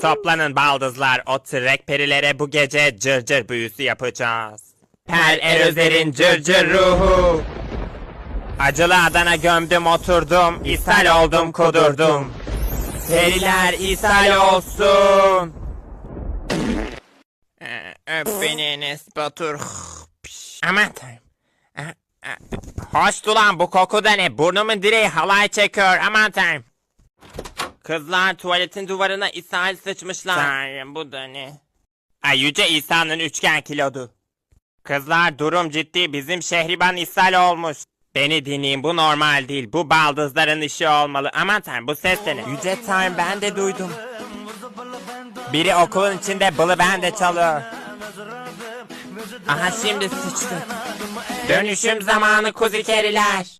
Toplanın baldızlar, o perilere bu gece cırcır büyüsü yapacağız. Per Erözer'in cırcır ruhu. Acılı Adana gömdüm oturdum, ishal oldum kudurdum. Periler ishal olsun. Ee, Öp beni Enes Batur. Aman. Ee, e, Hoş bu koku da ne? Burnumun direği halay çekiyor. Aman tanrım. Kızlar tuvaletin duvarına ishal sıçmışlar. Tanrım bu da ne? Ay yüce İsa'nın üçgen kilodu. Kızlar durum ciddi bizim şehriban ishal olmuş. Beni dinleyin bu normal değil. Bu baldızların işi olmalı. Aman tanrım bu ses de ne? Yüce tanrım ben de duydum. Biri okulun içinde bılı bende çalıyor. Aha şimdi sıçtı. Dönüşüm zamanı kuzikeriler.